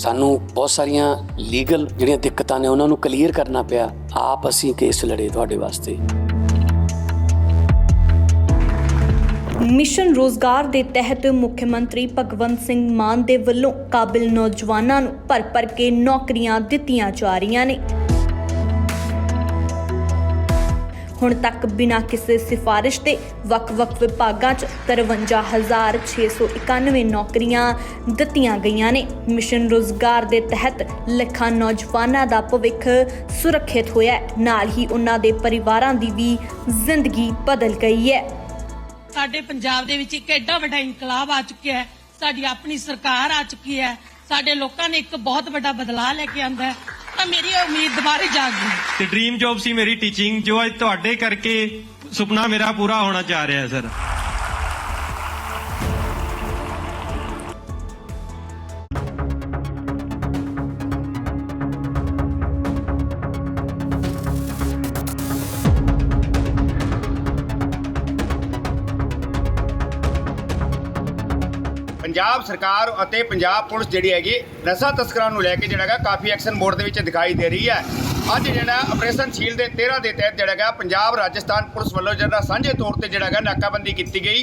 ਸਾਨੂੰ ਬਹੁਤ ਸਾਰੀਆਂ ਲੀਗਲ ਜਿਹੜੀਆਂ ਦਿੱਕਤਾਂ ਨੇ ਉਹਨਾਂ ਨੂੰ ਕਲੀਅਰ ਕਰਨਾ ਪਿਆ। ਆਪ ਅਸੀਂ ਕੇਸ ਲੜੇ ਤੁਹਾਡੇ ਵਾਸਤੇ। ਮਿਸ਼ਨ ਰੋਜ਼ਗਾਰ ਦੇ ਤਹਿਤ ਮੁੱਖ ਮੰਤਰੀ ਭਗਵੰਤ ਸਿੰਘ ਮਾਨ ਦੇ ਵੱਲੋਂ ਕਾਬਿਲ ਨੌਜਵਾਨਾਂ ਨੂੰ ਭਰ ਭਰ ਕੇ ਨੌਕਰੀਆਂ ਦਿੱਤੀਆਂ ਜਾ ਰਹੀਆਂ ਨੇ। ਹੁਣ ਤੱਕ ਬਿਨਾਂ ਕਿਸੇ ਸਿਫਾਰਿਸ਼ ਦੇ ਵੱਖ-ਵੱਖ ਵਿਭਾਗਾਂ 'ਚ 53691 ਨੌਕਰੀਆਂ ਦਿੱਤੀਆਂ ਗਈਆਂ ਨੇ। ਮਿਸ਼ਨ ਰੋਜ਼ਗਾਰ ਦੇ ਤਹਿਤ ਲੱਖਾਂ ਨੌਜਵਾਨਾਂ ਦਾ ਭਵਿੱਖ ਸੁਰੱਖਿਅਤ ਹੋਇਆ ਹੈ। ਨਾਲ ਹੀ ਉਹਨਾਂ ਦੇ ਪਰਿਵਾਰਾਂ ਦੀ ਵੀ ਜ਼ਿੰਦਗੀ ਬਦਲ ਗਈ ਹੈ। ਸਾਡੇ ਪੰਜਾਬ ਦੇ ਵਿੱਚ ਇੱਕ ਐਡਾ ਵੱਡਾ ਇਨਕਲਾਬ ਆ ਚੁੱਕਿਆ ਹੈ। ਸਾਡੀ ਆਪਣੀ ਸਰਕਾਰ ਆ ਚੁੱਕੀ ਹੈ। ਸਾਡੇ ਲੋਕਾਂ ਨੇ ਇੱਕ ਬਹੁਤ ਵੱਡਾ ਬਦਲਾਅ ਲੈ ਕੇ ਆਂਦਾ ਹੈ। ਤਾਂ ਮੇਰੀ ਉਮੀਦ ਦੁਬਾਰੇ ਜਾਗ ਗਈ। ਤੇ ਡ੍ਰੀਮ ਜੌਬ ਸੀ ਮੇਰੀ ਟੀਚਿੰਗ ਜੋ ਅੱਜ ਤੁਹਾਡੇ ਕਰਕੇ ਸੁਪਨਾ ਮੇਰਾ ਪੂਰਾ ਹੋਣਾ ਚਾਹ ਰਿਹਾ ਹੈ ਸਰ ਪੰਜਾਬ ਸਰਕਾਰ ਅਤੇ ਪੰਜਾਬ ਪੁਲਿਸ ਜਿਹੜੀ ਹੈਗੀ, ਨਸ਼ਾ ਤਸਕਰਾਂ ਨੂੰ ਲੈ ਕੇ ਜਿਹੜਾ ਹੈਗਾ, ਕਾਫੀ ਐਕਸ਼ਨ ਮੋਡ ਦੇ ਵਿੱਚ ਦਿਖਾਈ ਦੇ ਰਹੀ ਹੈ। ਅੱਜ ਜਿਹੜਾ ਆਪਰੇਸ਼ਨ ਸ਼ੀਲ ਦੇ 13 ਦੇ ਤਹਿਤ ਜਿਹੜਾ ਹੈਗਾ, ਪੰਜਾਬ, ਰਾਜਸਥਾਨ ਪੁਲਿਸ ਵੱਲੋਂ ਜਿਹੜਾ ਸਾਂਝੇ ਤੌਰ ਤੇ ਜਿਹੜਾ ਹੈਗਾ ਨਾਕਾਬੰਦੀ ਕੀਤੀ ਗਈ।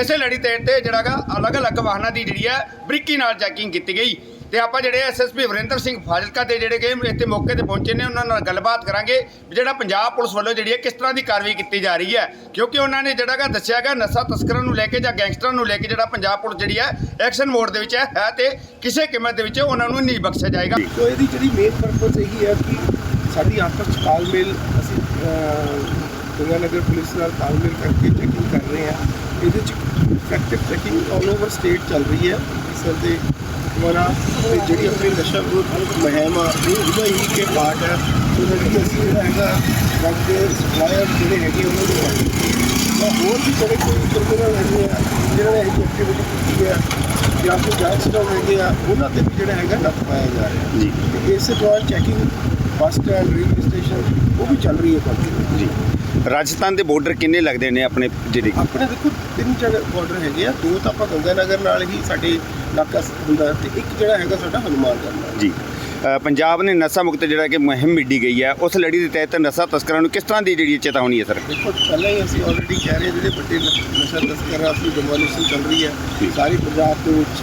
ਇਸੇ ਲੜੀ ਤਹਿਤ ਤੇ ਜਿਹੜਾ ਹੈਗਾ, ਅਲੱਗ-ਅਲੱਗ ਵਾਹਨਾਂ ਦੀ ਜਿਹੜੀ ਹੈ, ਬਰੀਕੀ ਨਾਲ ਚੈਕਿੰਗ ਕੀਤੀ ਗਈ। ਤੇ ਆਪਾਂ ਜਿਹੜੇ ਐਸਐਸਪੀ ਵਰਿੰਦਰ ਸਿੰਘ ਫਾਜ਼ਿਲਕਾ ਦੇ ਜਿਹੜੇ ਗਏ ਇੱਥੇ ਮੌਕੇ ਤੇ ਪਹੁੰਚੇ ਨੇ, ਉਹਨਾਂ ਨਾਲ ਗੱਲਬਾਤ ਕਰਾਂਗੇ ਵੀ ਜਿਹੜਾ ਪੰਜਾਬ ਪੁਲਿਸ ਵੱਲੋਂ ਜਿਹੜੀ ਹੈ ਕਿਸ ਤਰ੍ਹਾਂ ਦੀ ਕਾਰਵਾਈ ਕੀਤੀ ਜਾ ਰਹੀ ਹੈ। ਕਿਉਂਕਿ ਉਹਨਾਂ ਨੇ ਜਿਹੜਾ ਹੈਗਾ ਦੱਸਿਆ ਹੈਗਾ, ਨਸ਼ਾ ਤਸਕਰਾਂ ਨੂੰ ਲੈ ਕੇ ਜਾਂ ਗੈਂਗਸਟਰਾਂ ਨੂੰ ਲੈ ਕੇ ਜਿਹੜਾ ਪੰਜਾਬ ਪੁਲਿਸ ਜਿਹੜੀ ਹੈ ਐਕਸ਼ਨ ਮੋਡ ਦੇ ਵਿੱਚ ਹੈ ਹੈ ਤੇ ਕਿਸੇ ਕੀਮਤ ਦੇ ਵਿੱਚ ਉਹਨਾਂ ਨੂੰ ਨਹੀਂ ਬਖਸ਼ਿਆ ਜਾਏਗਾ। ਤੋ ਇਹਦੀ ਜਿਹੜੀ ਮੇਨ ਪਰਪਸ ਇਹੀ ਹੈ ਕਿ ਸਾਡੀ ਆਪਸ ਚ ਤਾਲਮੇਲ, ਅਸੀਂ ਗੰਗਾਨਗਰ ਪੁਲਿਸ ਨਾਲ ਤਾਲਮੇਲ ਕਰਕੇ ਚੈਕਿੰਗ ਕਰ ਰਹੇ ਹਾਂ। ਇਹਦੇ ਚ effective checking all over state ਚੱਲ ਰਹੀ ਹੈ। ਸਰ ਦੇ ਦੁਆਰਾ ਤੇ ਜਿਹੜੀ ਆਪਣੀ ਨਸ਼ਾ ਵਿਰੋਧ ਮੁਹਿੰਮ ਆ ਇਹ ਉਹਦਾ ਹੀ ਕੇ ਪਾਰਟ ਹੈ ਸੋ ਜਿਹੜੀ ਅਸੀਂ ਜਿਹੜਾ ਹੈਗਾ ਡਰੱਗ ਦੇ ਸਪਲਾਇਰ ਜਿਹੜੇ ਹੈਗੇ ਉਹਨਾਂ ਨੂੰ। ਤਾਂ ਹੋਰ ਵੀ ਜਿਹੜੇ ਕੋਈ ਕ੍ਰਿਮੀਨਲ ਹੈਗੇ ਆ ਜਿਹਨਾਂ ਨੇ ਇਹ ਐਕਟੀਵਿਟੀ ਕੀਤੀ ਹੈ ਜਾਂ ਕੋਈ ਗੈਂਗਸਟਰ ਹੈਗੇ ਆ ਉਹਨਾਂ ਤੇ ਵੀ ਜਿਹੜਾ ਹੈਗਾ ਨੱਥ ਪਾਇਆ ਜਾ ਰਿਹਾ। ਜੀ। ਇਸੇ ਦੌਰਾਨ checking bus stand railway station ਉਹ ਵੀ ਚੱਲ ਰਹੀ ਹੈ ਕੰਟੀਨਿਊ ਜੀ। ਰਾਜਸਥਾਨ ਦੇ ਬਾਰਡਰ ਕਿੰਨੇ ਲੱਗਦੇ ਨੇ ਆਪਣੇ ਜਿਹੜੇ ਆਪਣੇ ਦੇਖੋ ਤਿੰਨ ਜਗ੍ਹਾ ਬਾਰਡਰ ਹੈਗੇ ਆ। ਦੋ ਤਾਂ ਆਪਾਂ ਗੰਗਾਨਗਰ ਨਾਲ ਹੀ ਸਾਡੇ ਨਾਕਾ ਹੁੰਦਾ ਤੇ ਇੱਕ ਜਿਹੜਾ ਹੈਗਾ ਸਾਡਾ ਹਨੂਮਾਨਗੜ੍ਹ ਨਾਲ। ਜੀ। ਪੰਜਾਬ ਨੇ ਨਸ਼ਾ ਮੁਕਤ ਜਿਹੜਾ ਕਿ ਮੁਹਿੰਮ ਮਿੱਡੀ ਗਈ ਹੈ ਉਸ ਲੜੀ ਦੇ ਤਹਿਤ ਨਸ਼ਾ ਤਸਕਰਾਂ ਨੂੰ ਕਿਸ ਤਰ੍ਹਾਂ ਦੀ ਜਿਹੜੀ ਚੇਤਾਵਨੀ ਹੈ ਸਰ? ਦੇਖੋ ਪਹਿਲਾਂ ਹੀ ਅਸੀਂ ਆਲਰੇਡੀ ਕਹਿ ਰਹੇ ਜਿਹੜੇ ਵੱਡੇ ਨਸ਼ਾ ਤਸਕਰ ਅਸੀਂ ਡਿਮੋਲੀਸ਼ਨ ਚੱਲ ਰਹੀ ਹੈ। ਸਾਰੀ ਪੰਜਾਬ ਦੇ ਵਿੱਚ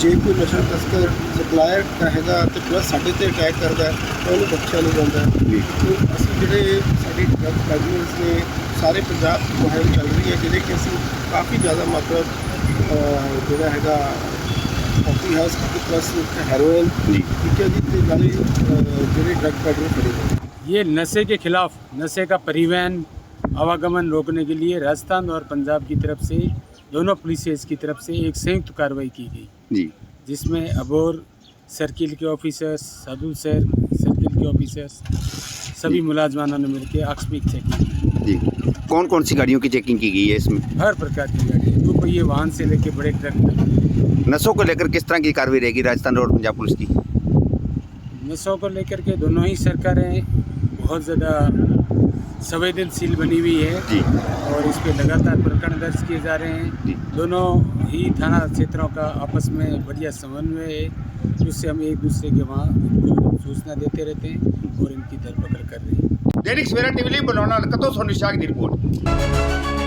ਜੇ ਕੋਈ ਨਸ਼ਾ ਤਸਕਰ ਸਪਲਾਇਰ ਦਾ ਹੈਗਾ ਤੇ ਪਲੱਸ ਸਾਡੇ ਤੇ ਅਟੈਕ ਕਰਦਾ ਹੈ, ਤਾਂ ਉਹਨੂੰ ਬਖਸ਼ਿਆ ਨਹੀਂ ਜਾਂਦਾ ਜੀ। ਤੇ ਅਸੀਂ ਜਿਹੜੇ ਸਾਡੀ ਡਰਗ ਪੈਡਲਰਸ ਨੇ ਸਾਰੇ ਪੰਜਾਬ 'ਚ ਮੁਹਿੰਮ ਚੱਲ ਰਹੀ ਹੈ ਜਿਹਦੇ ਕਿ ਅਸੀਂ ਕਾਫੀ ਜ਼ਿਆਦਾ ਮਾਤਰਾ 'ਚ, ਅਹ, ਜਿਹੜਾ ਹੈਗਾ ਕਾਫੀ ਹਾਸ ਪਲੱਸ ਹੈਰੋਇਨ ਜੀ ਠੀਕ ਹੈ ਜੀ ਤੇ ਨਾਲੇ ਅਹ, ਜਿਹੜੇ ਡਰਗ ਪੈਡਲਰ ਫੜੇ ਗਏ ये नशे के खिलाफ नशे का परिवहन आवागमन रोकने के लिए राजस्थान और पंजाब की तरफ से दोनों पुलिस की तरफ से एक संयुक्त कार्रवाई की गई जी। जिसमें अबोर सर्किल के ऑफिसर्स साधु सर सर्किल के ऑफिसर्स सभी मुलाजमानों ने मिलकर आकस्मिक चेकिंग की। जी। कौन कौन सी गाड़ियों की चेकिंग की गई है इसमें? हर प्रकार की गाड़ी दो पहिए वाहन से लेकर बड़े ट्रक तक। नशों को लेकर किस तरह की कार्रवाई रहेगी राजस्थान रोड पंजाब पुलिस की? नशों को लेकर के दोनों ही सरकारें बहुत ज़्यादा संवेदनशील बनी हुई है। जी। और इस पर लगातार प्रकरण दर्ज किए जा रहे हैं। दोनों ही थाना क्षेत्रों का आपस में बढ़िया समन्वय है उससे हम एक दूसरे के वहाँ सूचना देते रहते हैं और इनकी धरपकड़ कर रहे हैं। दैनिक सवेरा टीवी लिए कतो सोनी शाह की रिपोर्ट।